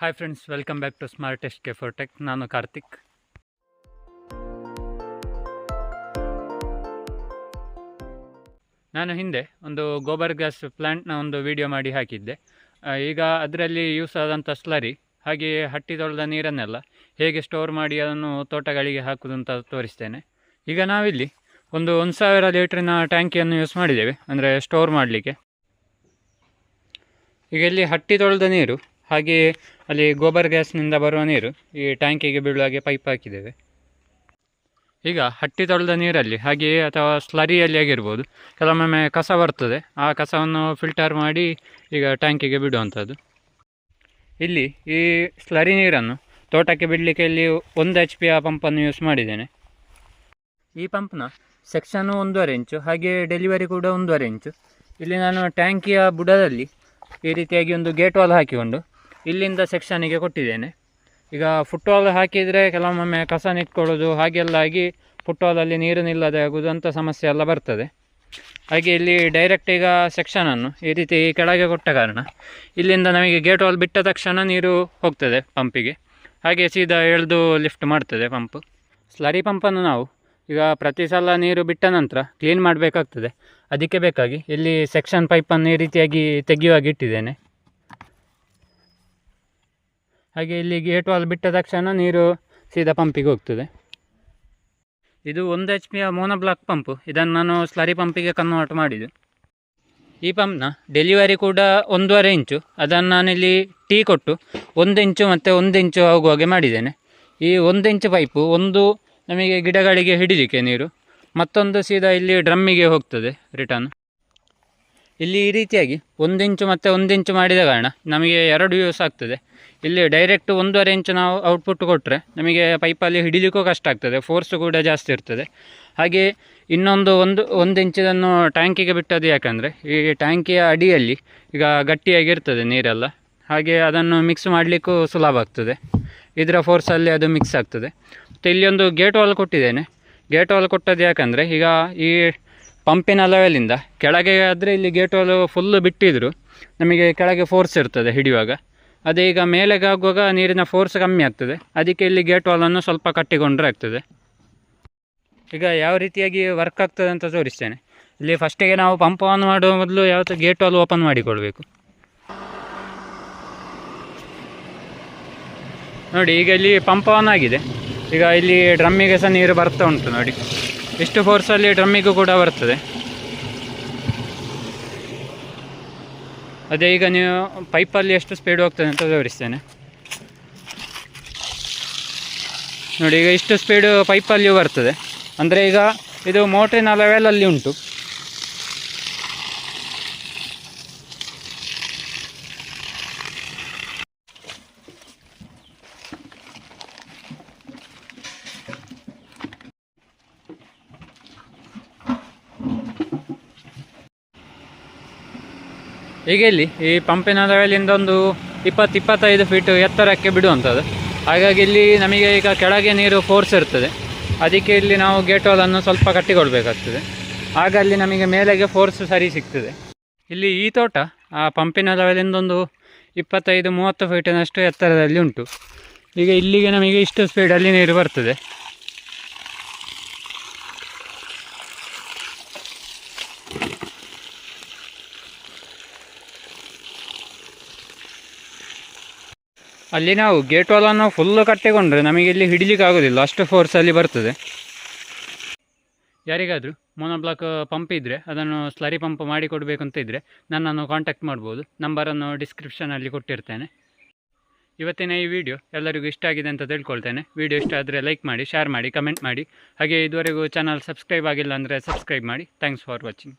Hi friends welcome back to smart test K four tech ನಾನು ಕಾರ್ತಿಕ್ ನಾನು ಹಿಂದೆ ಒಂದು ಗೋಬರ್ ಗ್ಯಾಸ್ ಪ್ಲ್ಯಾಂಟ್ನ ಒಂದು ವಿಡಿಯೋ ಮಾಡಿ ಹಾಕಿದ್ದೆ. ಈಗ ಅದರಲ್ಲಿ ಯೂಸ್ ಆದಂಥ ಸ್ಲರಿ ಹಾಗೆ ಹಟ್ಟಿ ತೊಳೆದ ನೀರನ್ನೆಲ್ಲ ಹೇಗೆ ಸ್ಟೋರ್ ಮಾಡಿ ಅದನ್ನು ತೋಟಗಳಿಗೆ ಹಾಕುವುದು ಅಂತ ತೋರಿಸ್ತೇನೆ. ಈಗ ನಾವಿಲ್ಲಿ ಒಂದು ಒಂದು ಸಾವಿರ ಲೀಟ್ರಿನ ಟ್ಯಾಂಕಿಯನ್ನು ಯೂಸ್ ಮಾಡಿದ್ದೇವೆ, ಅಂದರೆ ಸ್ಟೋರ್ ಮಾಡಲಿಕ್ಕೆ. ಈಗ ಇಲ್ಲಿ ಹಟ್ಟಿ ತೊಳೆದ ನೀರು ಹಾಗೆ ಅಲ್ಲಿ ಗೋಬರ್ ಗ್ಯಾಸ್ನಿಂದ ಬರುವ ನೀರು ಈ ಟ್ಯಾಂಕಿಗೆ ಬೀಳುವ ಹಾಗೆ ಪೈಪ್ ಹಾಕಿದ್ದೇವೆ. ಈಗ ಹಟ್ಟಿ ತೊಳೆದ ನೀರಲ್ಲಿ, ಹಾಗೆಯೇ ಅಥವಾ ಸ್ಲರಿಯಲ್ಲಿ ಆಗಿರ್ಬೋದು, ಕೆಲವೊಮ್ಮೆ ಕಸ ಬರ್ತದೆ. ಆ ಕಸವನ್ನು ಫಿಲ್ಟರ್ ಮಾಡಿ ಈಗ ಟ್ಯಾಂಕಿಗೆ ಬಿಡುವಂಥದ್ದು. ಇಲ್ಲಿ ಈ ಸ್ಲರಿ ನೀರನ್ನು ತೋಟಕ್ಕೆ ಬಿಡಲಿಕ್ಕೆ ಇಲ್ಲಿ ಒಂದು ಎಚ್ ಪಿ ಆ ಪಂಪನ್ನು ಯೂಸ್ ಮಾಡಿದ್ದೇನೆ. ಈ ಪಂಪ್ನ ಸೆಕ್ಷನ್ನು ಒಂದೂವರೆ ಇಂಚು ಹಾಗೆ ಡೆಲಿವರಿ ಕೂಡ ಒಂದೂವರೆ ಇಂಚು. ಇಲ್ಲಿ ನಾನು ಟ್ಯಾಂಕಿಯ ಬುಡದಲ್ಲಿ ಈ ರೀತಿಯಾಗಿ ಒಂದು ಗೇಟ್ ವಾಲ್ ಹಾಕಿಕೊಂಡು ಇಲ್ಲಿಂದ ಸೆಕ್ಷನಿಗೆ ಕೊಟ್ಟಿದ್ದೇನೆ. ಈಗ ಫುಟ್ಬಾಲ್ ಹಾಕಿದರೆ ಕೆಲವೊಮ್ಮೆ ಕಸ ನಿಂತ್ಕೊಳ್ಳೋದು ಹಾಗೆಲ್ಲ ಆಗಿ ಫುಟ್ಬಾಲಲ್ಲಿ ನೀರು ನಿಲ್ಲದೆ ಆಗೋದು ಅಂಥ ಸಮಸ್ಯೆ ಎಲ್ಲ ಬರ್ತದೆ. ಹಾಗೆ ಇಲ್ಲಿ ಡೈರೆಕ್ಟ್ ಈಗ ಸೆಕ್ಷನನ್ನು ಈ ರೀತಿ ಕೆಳಗೆ ಕೊಟ್ಟ ಕಾರಣ, ಇಲ್ಲಿಂದ ನಮಗೆ ಗೇಟ್ ವಾಲ್ ಬಿಟ್ಟ ತಕ್ಷಣ ನೀರು ಹೋಗ್ತದೆ ಪಂಪಿಗೆ ಹಾಗೆ ಸೀದಾ ಎಳೆದು ಲಿಫ್ಟ್ ಮಾಡ್ತದೆ ಪಂಪ್ ಸ್ಲರಿ ಪಂಪನ್ನು ನಾವು ಈಗ ಪ್ರತಿ ಸಲ ನೀರು ಬಿಟ್ಟ ನಂತರ ಕ್ಲೀನ್ ಮಾಡಬೇಕಾಗ್ತದೆ. ಅದಕ್ಕೆ ಬೇಕಾಗಿ ಇಲ್ಲಿ ಸೆಕ್ಷನ್ ಪೈಪನ್ನು ಈ ರೀತಿಯಾಗಿ ತೆಗೆಯುವಾಗಿ ಇಟ್ಟಿದ್ದೇನೆ. ಹಾಗೆ ಇಲ್ಲಿ ಗೇಟ್ ವಾಲ್ ಬಿಟ್ಟ ತಕ್ಷಣ ನೀರು ಸೀದಾ ಪಂಪಿಗೆ ಹೋಗ್ತದೆ. ಇದು ಒಂದು ಎಚ್ ಪಿಯ ಮೋನ ಬ್ಲಾಕ್ ಪಂಪು ಇದನ್ನು ನಾನು ಸ್ಲರಿ ಪಂಪಿಗೆ ಕನ್ವರ್ಟ್ ಮಾಡಿದ್ದು. ಈ ಪಂಪ್ನ ಡೆಲಿವರಿ ಕೂಡ ಒಂದೂವರೆ ಇಂಚು. ಅದನ್ನು ನಾನಿಲ್ಲಿ ಟೀ ಕೊಟ್ಟು ಒಂದು ಇಂಚು ಮತ್ತು ಒಂದು ಇಂಚು ಆಗುವಾಗೆ ಮಾಡಿದ್ದೇನೆ. ಈ ಒಂದು ಇಂಚು ಪೈಪು ಒಂದು ನಮಗೆ ಗಿಡಗಳಿಗೆ ಹಿಡಿಲಿಕ್ಕೆ ನೀರು. ಮತ್ತೊಂದು ಸೀದಾ ಇಲ್ಲಿ ಡ್ರಮ್ಮಿಗೆ ಹೋಗ್ತದೆ ರಿಟರ್ನ್ ಇಲ್ಲಿ ಈ ರೀತಿಯಾಗಿ ಒಂದು ಇಂಚು ಮತ್ತು ಒಂದು ಇಂಚು ಮಾಡಿದ ಕಾರಣ ನಮಗೆ ಎರಡು ಯೂಸ್ ಆಗ್ತದೆ. ಇಲ್ಲಿ ಡೈರೆಕ್ಟ್ ಒಂದೂವರೆ ಇಂಚು ನಾವು ಔಟ್ಪುಟ್ ಕೊಟ್ಟರೆ ನಮಗೆ ಪೈಪಲ್ಲಿ ಹಿಡಿಲಿಕ್ಕೂ ಕಷ್ಟ ಆಗ್ತದೆ ಫೋರ್ಸ್ ಕೂಡ ಜಾಸ್ತಿ ಇರ್ತದೆ. ಹಾಗೆ ಇನ್ನೊಂದು ಒಂದು ಒಂದು ಇಂಚಿದನ್ನು ಟ್ಯಾಂಕಿಗೆ ಬಿಟ್ಟದ್ದು ಯಾಕಂದರೆ, ಈ ಟ್ಯಾಂಕಿಯ ಅಡಿಯಲ್ಲಿ ಈಗ ಗಟ್ಟಿಯಾಗಿರ್ತದೆ ನೀರೆಲ್ಲ. ಹಾಗೆ ಅದನ್ನು ಮಿಕ್ಸ್ ಮಾಡಲಿಕ್ಕೂ ಸುಲಭ ಆಗ್ತದೆ. ಇದರ ಫೋರ್ಸಲ್ಲಿ ಅದು ಮಿಕ್ಸ್ ಆಗ್ತದೆ. ಮತ್ತು ಇಲ್ಲಿ ಒಂದು ಗೇಟ್ ವಾಲ್ ಕೊಟ್ಟಿದ್ದೇನೆ. ಗೇಟ್ ವಾಲ್ ಕೊಟ್ಟದ್ದು ಯಾಕಂದರೆ ಈಗ ಈ ಪಂಪಿನ ಲೆವೆಲಿಂದ ಕೆಳಗೆ ಆದರೆ ಇಲ್ಲಿ ಗೇಟ್ ವಾಲ್ ಫುಲ್ಲು ಬಿಟ್ಟಿದ್ರು. ನಮಗೆ ಕೆಳಗೆ ಫೋರ್ಸ್ ಇರ್ತದೆ ಹಿಡಿಯುವಾಗ. ಅದೇ ಈಗ ಮೇಲೆಗೆ ಆಗುವಾಗ ನೀರಿನ ಫೋರ್ಸ್ ಕಮ್ಮಿ ಆಗ್ತದೆ. ಅದಕ್ಕೆ ಇಲ್ಲಿ ಗೇಟ್ ವಾಲನ್ನು ಸ್ವಲ್ಪ ಕಟ್ಟಿಕೊಂಡ್ರೆ ಆಗ್ತದೆ. ಈಗ ಯಾವ ರೀತಿಯಾಗಿ ವರ್ಕ್ ಆಗ್ತದೆ ಅಂತ ತೋರಿಸ್ತೇನೆ. ಇಲ್ಲಿ ಫಸ್ಟಿಗೆ ನಾವು ಪಂಪ್ ಆನ್ ಮಾಡುವ ಮೊದಲು ಯಾವತ್ತು ಗೇಟ್ ವಾಲ್ ಓಪನ್ ಮಾಡಿಕೊಳ್ಬೇಕು. ನೋಡಿ, ಈಗ ಇಲ್ಲಿ ಪಂಪ್ ಆನ್ ಆಗಿದೆ. ಈಗ ಇಲ್ಲಿ ಡ್ರಮ್ಮಿಗೆ ಸಹ ನೀರು ಬರ್ತಾ ಉಂಟು ನೋಡಿ. ಇಷ್ಟು ಫೋರ್ಸಲ್ಲಿ ಡ್ರಮ್ಮಿಗೂ ಕೂಡ ಬರ್ತದೆ. ಅದೇ ಈಗ ನೀವು ಪೈಪಲ್ಲಿ ಎಷ್ಟು ಸ್ಪೀಡ್ ಹೋಗ್ತದೆ ಅಂತ ತೋರಿಸ್ತೇನೆ. ನೋಡಿ, ಈಗ ಇಷ್ಟು ಸ್ಪೀಡು ಪೈಪಲ್ಲಿಯೂ ಬರ್ತದೆ. ಅಂದರೆ ಈಗ ಇದು ಮೋಟ್ರಿನ ಲೆವೆಲಲ್ಲಿ ಉಂಟು. ಈಗ ಇಲ್ಲಿ ಈ ಪಂಪಿನ ಲೆವೆಲಿಂದ ಒಂದು ಇಪ್ಪತ್ತು, ಇಪ್ಪತ್ತೈದು ಫೀಟ್ ಎತ್ತರಕ್ಕೆ ಬಿಡುವಂಥದ್ದು. ಹಾಗಾಗಿ ಇಲ್ಲಿ ನಮಗೆ ಈಗ ಕೆಳಗೆ ನೀರು ಫೋರ್ಸ್ ಇರ್ತದೆ. ಅದಕ್ಕೆ ಇಲ್ಲಿ ನಾವು ಗೇಟ್ ವಾಲನ್ನು ಸ್ವಲ್ಪ ಕಟ್ಟಿಕೊಳ್ಬೇಕಾಗ್ತದೆ ಆಗ ಅಲ್ಲಿ ನಮಗೆ ಮೇಲೆಗೆ ಫೋರ್ಸ್ ಸರಿ ಸಿಗ್ತದೆ. ಇಲ್ಲಿ ಈ ತೋಟ, ಆ ಪಂಪಿನ ಲೆವೆಲಿಂದ ಒಂದು ಇಪ್ಪತ್ತೈದು, ಮೂವತ್ತು ಫೀಟಿನಷ್ಟು ಎತ್ತರದಲ್ಲಿ ಉಂಟು. ಈಗ ಇಲ್ಲಿಗೆ ನಮಗೆ ಇಷ್ಟು ಸ್ಪೀಡಲ್ಲಿ ನೀರು ಬರ್ತದೆ. ಅಲ್ಲಿ ನಾವು ಗೇಟ್ ವಾಲನ್ನು ಫುಲ್ಲು ಕಟ್ಟಿಕೊಂಡ್ರೆ ನಮಗೆ ಇಲ್ಲಿ ಹಿಡಿಲಿಕ್ಕೆ ಆಗೋದಿಲ್ಲ. ಅಷ್ಟು ಫೋರ್ಸಲ್ಲಿ ಬರ್ತದೆ. ಯಾರಿಗಾದರೂ ಮೋನೋಬ್ಲಾಕ್ ಪಂಪ್ ಇದ್ದರೆ ಅದನ್ನು ಸ್ಲರಿ ಪಂಪ್ ಮಾಡಿ ಕೊಡಬೇಕು ಅಂತ ಇದ್ದರೆ ನನ್ನನ್ನು ಕಾಂಟ್ಯಾಕ್ಟ್ ಮಾಡ್ಬೋದು. ನಂಬರನ್ನು ಡಿಸ್ಕ್ರಿಪ್ಷನಲ್ಲಿ ಕೊಟ್ಟಿರ್ತೇನೆ. ಇವತ್ತಿನ ಈ ವಿಡಿಯೋ ಎಲ್ಲರಿಗೂ ಇಷ್ಟ ಆಗಿದೆ ಅಂತ ತಿಳ್ಕೊಳ್ತೇನೆ. ವಿಡಿಯೋ ಇಷ್ಟ ಆದರೆ ಲೈಕ್ ಮಾಡಿ ಶೇರ್ ಮಾಡಿ ಕಮೆಂಟ್ ಮಾಡಿ. ಹಾಗೆ ಇದುವರೆಗೂ ಚಾನಲ್ ಸಬ್ಸ್ಕ್ರೈಬ್ ಆಗಿಲ್ಲ ಅಂದರೆ ಸಬ್ಸ್ಕ್ರೈಬ್ ಮಾಡಿ. Thanks for watching